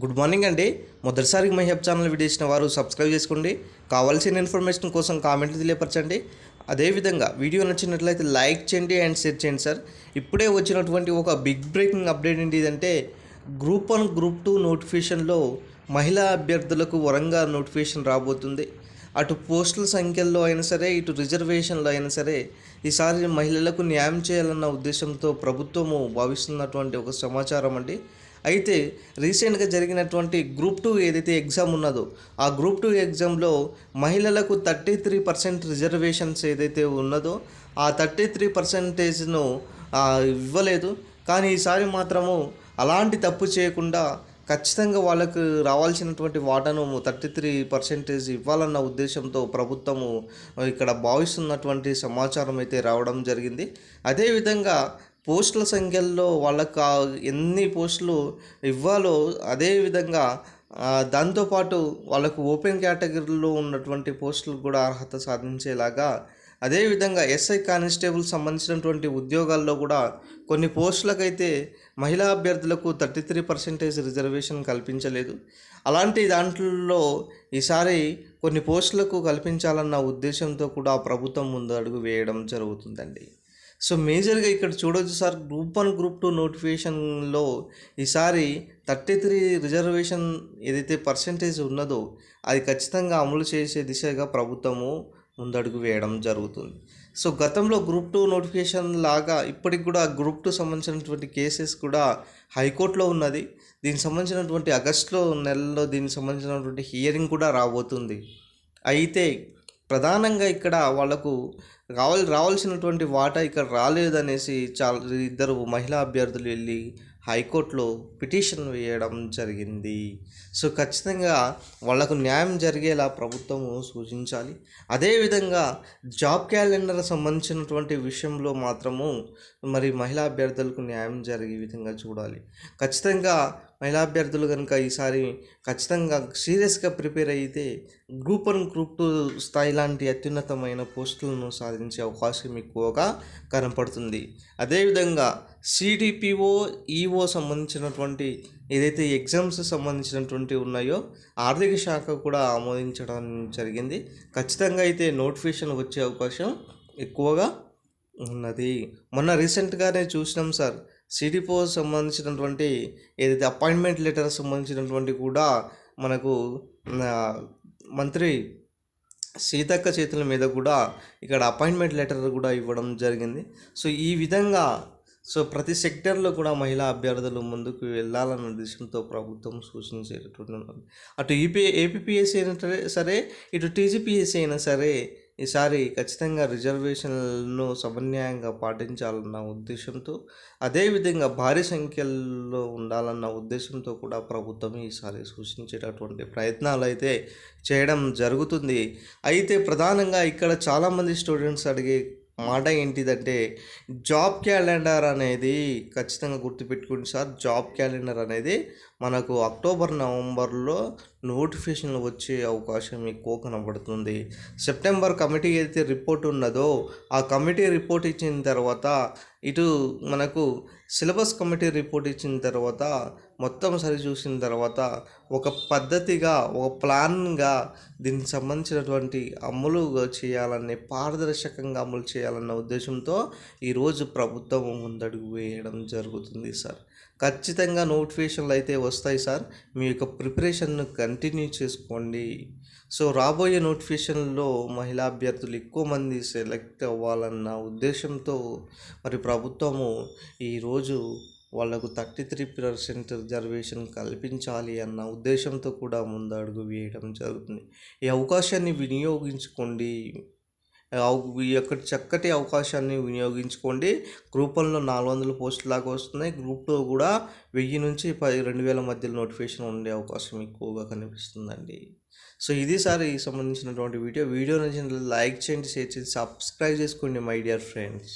Good morning అండి. మొదటిసారి my హెబ్ channel video ఇచ్చిన వారు సబ్స్క్రైబ్ చేసుకోండి. కావాల్సిన ఇన్ఫర్మేషన్ కోసం కామెంట్లు తెలియపరచండి. అదేవిధంగా వీడియో నచ్చినట్లయితే లైక్ చేయండి అండ్ షేర్ చేయండి సార్. ఇప్పుడే వచ్చినటువంటి ఒక బిగ్ బ్రేకింగ్ అప్డేట్ ఏంటి ఇదంటే గ్రూప్ వన్ గ్రూప్ టూ నోటిఫికేషన్లో మహిళా అభ్యర్థులకు వరంగా నోటిఫికేషన్ రాబోతుంది. అటు పోస్టుల సంఖ్యల్లో అయినా సరే ఇటు రిజర్వేషన్లో అయినా సరే ఈసారి మహిళలకు న్యాయం చేయాలన్న ఉద్దేశంతో ప్రభుత్వము భావిస్తున్నటువంటి ఒక సమాచారం అండి. అయితే రీసెంట్గా జరిగినటువంటి గ్రూప్ టూ ఏదైతే ఎగ్జామ్ ఉన్నదో ఆ గ్రూప్ టూ ఎగ్జామ్లో మహిళలకు థర్టీ త్రీ పర్సెంట్ రిజర్వేషన్స్ ఏదైతే ఉన్నదో ఆ థర్టీ త్రీ పర్సెంటేజ్ను ఇవ్వలేదు. కానీ ఈసారి మాత్రము అలాంటి తప్పు చేయకుండా ఖచ్చితంగా వాళ్ళకు రావాల్సినటువంటి వాటాను థర్టీ త్రీ పర్సెంటేజ్ ఇవ్వాలన్న ఉద్దేశంతో ప్రభుత్వము ఇక్కడ భావిస్తున్నటువంటి సమాచారం అయితే రావడం జరిగింది. అదేవిధంగా పోస్టుల సంఖ్యల్లో వాళ్ళకు ఎన్ని పోస్టులు ఇవ్వాలో అదేవిధంగా దాంతోపాటు వాళ్ళకు ఓపెన్ కేటగిరీలో ఉన్నటువంటి పోస్టులు కూడా అర్హత సాధించేలాగా అదేవిధంగా ఎస్ఐ కానిస్టేబుల్ సంబంధించినటువంటి ఉద్యోగాల్లో కూడా కొన్ని పోస్టులకైతే మహిళా అభ్యర్థులకు థర్టీ త్రీ పర్సెంటేజ్ రిజర్వేషన్ కల్పించలేదు. అలాంటి దాంట్లో ఈసారి కొన్ని పోస్టులకు కల్పించాలన్న ఉద్దేశంతో కూడా ప్రభుత్వం ముందు అడుగు వేయడం జరుగుతుందండి. సో మేజర్గా ఇక్కడ చూడవచ్చు sir group one group two నోటిఫికేషన్లో ఈసారి థర్టీ త్రీ రిజర్వేషన్ ఏదైతే పర్సంటేజ్ ఉన్నదో అది ఖచ్చితంగా అమలు చేసే దిశగా ప్రభుత్వము ముందడుగు వేయడం జరుగుతుంది. సో గతంలో గ్రూప్ టూ నోటిఫికేషన్ లాగా ఇప్పటికి కూడా గ్రూప్ టూ సంబంధించినటువంటి కేసెస్ కూడా హైకోర్టులో ఉన్నది. దీనికి సంబంధించినటువంటి ఆగస్టులో నెలలో దీనికి సంబంధించినటువంటి హియరింగ్ కూడా రాబోతుంది. అయితే ప్రధానంగా ఇక్కడ వాళ్ళకు రావాలి రావాల్సినటువంటి వాటా ఇక్కడ రాలేదనేసి చాలా ఇద్దరు మహిళా అభ్యర్థులు వెళ్ళి హైకోర్టులో పిటిషన్ వేయడం జరిగింది. సో ఖచ్చితంగా వాళ్ళకు న్యాయం జరిగేలా ప్రభుత్వము సూచించాలి. అదేవిధంగా జాబ్ క్యాలెండర్ సంబంధించినటువంటి విషయంలో మాత్రము మరి మహిళా అభ్యర్థులకు న్యాయం జరిగే విధంగా చూడాలి. ఖచ్చితంగా మహిళా అభ్యర్థులు కనుక ఈసారి ఖచ్చితంగా సీరియస్గా ప్రిపేర్ అయితే గ్రూప్ వన్ గ్రూప్ టూ స్థాయి లాంటి అత్యున్నతమైన పోస్టులను సాధించే అవకాశం ఎక్కువగా కనపడుతుంది. అదేవిధంగా సిడిపిఓ ఈఓ సంబంధించినటువంటి ఏదైతే ఎగ్జామ్స్ సంబంధించినటువంటి ఉన్నాయో ఆర్థిక శాఖ కూడా ఆమోదించడం జరిగింది. ఖచ్చితంగా అయితే నోటిఫికేషన్ వచ్చే అవకాశం ఎక్కువగా ఉన్నది. మొన్న రీసెంట్గానే చూసినాం సార్. సిడిపో సంబంధించినటువంటి ఏదైతే అపాయింట్మెంట్ లెటర్ సంబంధించినటువంటి కూడా మనకు మంత్రి సీతక్క చేతుల మీద కూడా ఇక్కడ అపాయింట్మెంట్ లెటర్ కూడా ఇవ్వడం జరిగింది. సో ఈ విధంగా సో ప్రతి సెక్టర్లో కూడా మహిళా అభ్యర్థులు ముందుకు వెళ్ళాలన్న ఉద్దేశంతో ప్రభుత్వం సూచించేటటువంటి అటు ఈపీ ఏపీఎస్సీ అయినా సరే- సరే ఇటు టీజీపీఎస్సీ అయినా సరే ఈసారి ఖచ్చితంగా రిజర్వేషన్లను సమన్యాయంగా పాటించాలన్న ఉద్దేశంతో అదేవిధంగా భారీ సంఖ్యలో ఉండాలన్న ఉద్దేశంతో కూడా ప్రభుత్వం ఈసారి సూచించేటటువంటి ప్రయత్నాలు అయితే చేయడం జరుగుతుంది. అయితే ప్రధానంగా ఇక్కడ చాలామంది స్టూడెంట్స్ అడిగే మాట ఏంటిదంటే జాబ్ క్యాలెండర్ అనేది ఖచ్చితంగా గుర్తుపెట్టుకోండి సార్. జాబ్ క్యాలెండర్ అనేది మనకు అక్టోబర్ నవంబర్లో నోటిఫికేషన్లు వచ్చే అవకాశం ఎక్కువ కనబడుతుంది. సెప్టెంబర్ కమిటీ అయితే రిపోర్ట్ ఉన్నదో ఆ కమిటీ రిపోర్ట్ ఇచ్చిన తర్వాత ఇటు మనకు సిలబస్ కమిటీ రిపోర్ట్ ఇచ్చిన తర్వాత మొత్తం సరి చూసిన తర్వాత ఒక పద్ధతిగా ఒక ప్లాన్గా దీనికి సంబంధించినటువంటి అమలు చేయాలనే పారదర్శకంగా అమలు చేయాలన్న ఉద్దేశంతో ఈరోజు ప్రభుత్వం ముందడుగు వేయడం జరుగుతుంది సార్. ఖచ్చితంగా నోటిఫికేషన్లు అయితే వస్తాయి సార్. మీ యొక్క ప్రిపరేషన్ను కంటిన్యూ చేసుకోండి. సో రాబోయే నోటిఫికేషన్లో మహిళా అభ్యర్థులు ఎక్కువ మంది సెలెక్ట్ అవ్వాలన్న ఉద్దేశంతో మరి ప్రభుత్వము ఈరోజు వాళ్ళకు థర్టీ త్రీ పర్సెంట్ రిజర్వేషన్ కల్పించాలి అన్న ఉద్దేశంతో కూడా ముందడుగు వేయడం జరుగుతుంది. ఈ అవకాశాన్ని వినియోగించుకోండి. ఈ యొక్క చక్కటి అవకాశాన్ని వినియోగించుకోండి. గ్రూప్ వన్లో నాలుగు వందల పోస్టులు దాకా వస్తున్నాయి. గ్రూప్ టూ కూడా వెయ్యి నుంచి పది రెండు వేల మధ్యలో నోటిఫికేషన్ ఉండే అవకాశం ఎక్కువగా కనిపిస్తుందండి. సో ఇది సార్ ఈ సంబంధించినటువంటి వీడియో. వీడియో నచ్చిన లైక్ చేయండి షేర్ చేసి సబ్స్క్రైబ్ చేసుకోండి మై డియర్ ఫ్రెండ్స్.